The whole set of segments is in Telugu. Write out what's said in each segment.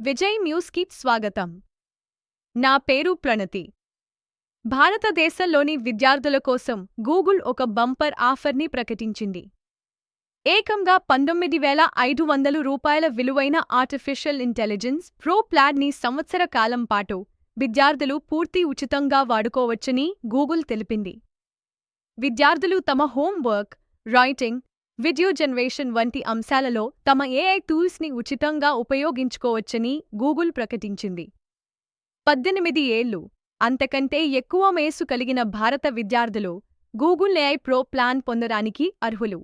విజయ్ న్యూస్కి స్వాగతం. నా పేరు ప్రణతి. భారతదేశంలోని విద్యార్థుల కోసం గూగుల్ ఒక బంపర్ ఆఫర్ని ప్రకటించింది. ఏకంగా పంతొమ్మిది వేల ఐదు వందలు రూపాయల విలువైన ఆర్టిఫిషియల్ ఇంటెలిజెన్స్ ప్రో ప్లాడ్ని సంవత్సర కాలం పాటు విద్యార్థులు పూర్తి ఉచితంగా వాడుకోవచ్చని గూగుల్ తెలిపింది. విద్యార్థులు తమ హోంవర్క్ రైటింగ్ వీడియో జనరేషన్ వంటి అంశాలలో తమ ఏఐ టూల్స్ని ఉచితంగా ఉపయోగించుకోవచ్చని గూగుల్ ప్రకటించింది. పద్దెనిమిది ఏళ్ళు అంతకంటే ఎక్కువ మేసు కలిగిన భారత విద్యార్థులు గూగుల్ ఏఐ ప్రో ప్లాన్ పొందడానికి అర్హులు.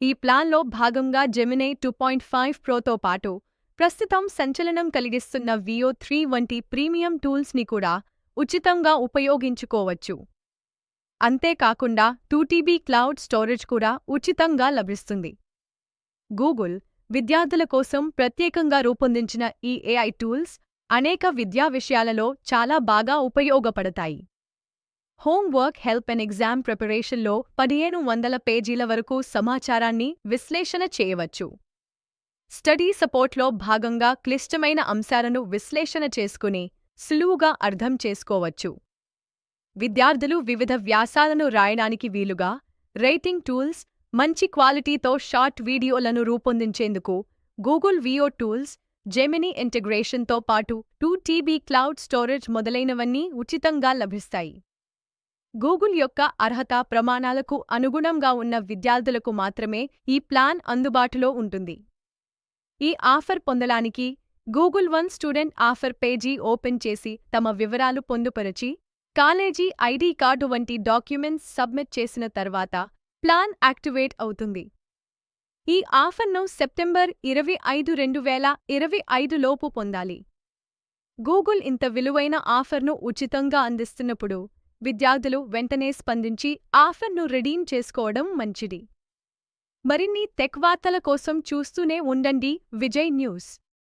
ఈ ప్లాన్లో భాగంగా జెమినై టూ పాయింట్ ఫైవ్ ప్రోతో పాటు ప్రస్తుతం సంచలనం కలిగిస్తున్న వియో త్రీ వంటి ప్రీమియం టూల్స్ని కూడా ఉచితంగా ఉపయోగించుకోవచ్చు. అంతేకాకుండా టూటీబీ క్లౌడ్ స్టోరేజ్ కూడా ఉచితంగా లభిస్తుంది. గూగుల్ విద్యార్థుల కోసం ప్రత్యేకంగా రూపొందించిన ఈ ఏఐ టూల్స్ అనేక విద్యా విషయాలలో చాలా బాగా ఉపయోగపడతాయి. హోంవర్క్ హెల్ప్ అండ్ ఎగ్జామ్ ప్రిపరేషన్లో పదిహేను వందల పేజీల వరకు సమాచారాన్ని విశ్లేషణ చేయవచ్చు. స్టడీ సపోర్ట్లో భాగంగా క్లిష్టమైన అంశాలను విశ్లేషణ చేసుకుని సులువుగా అర్థం చేసుకోవచ్చు. విద్యార్థులు వివిధ వ్యాసాలను రాయడానికి వీలుగా రైటింగ్ టూల్స్ మంచి క్వాలిటీతో షార్ట్ వీడియోలను రూపొందించేందుకు గూగుల్ వియో టూల్స్ జెమిని ఇంటిగ్రేషన్తో పాటు టూ టీబీ క్లౌడ్ స్టోరేజ్ మొదలైనవన్నీ ఉచితంగా లభిస్తాయి. గూగుల్ యొక్క అర్హత ప్రమాణాలకు అనుగుణంగా ఉన్న విద్యార్థులకు మాత్రమే ఈ ప్లాన్ అందుబాటులో ఉంటుంది. ఈ ఆఫర్ పొందడానికి Google one student offer page open చేసి తమ వివరాలు పొందుపరచి కాలేజీ ఐడి కార్డు వంటి డాక్యుమెంట్స్ సబ్మిట్ చేసిన తర్వాత ప్లాన్ యాక్టివేట్ అవుతుంది. ఈ ఆఫర్ను సెప్టెంబర్ ఇరవై ఐదు రెండు వేల ఇరవై ఐదు లోపు పొందాలి. గూగుల్ ఇంత విలువైన ఆఫర్ను ఉచితంగా అందిస్తున్నప్పుడు విద్యార్థులు వెంటనే స్పందించి ఆఫర్ను రెడీమ్ చేసుకోవడం మంచిది. మరిన్ని తెక్వార్తల కోసం చూస్తూనే ఉండండి విజయ్ న్యూస్.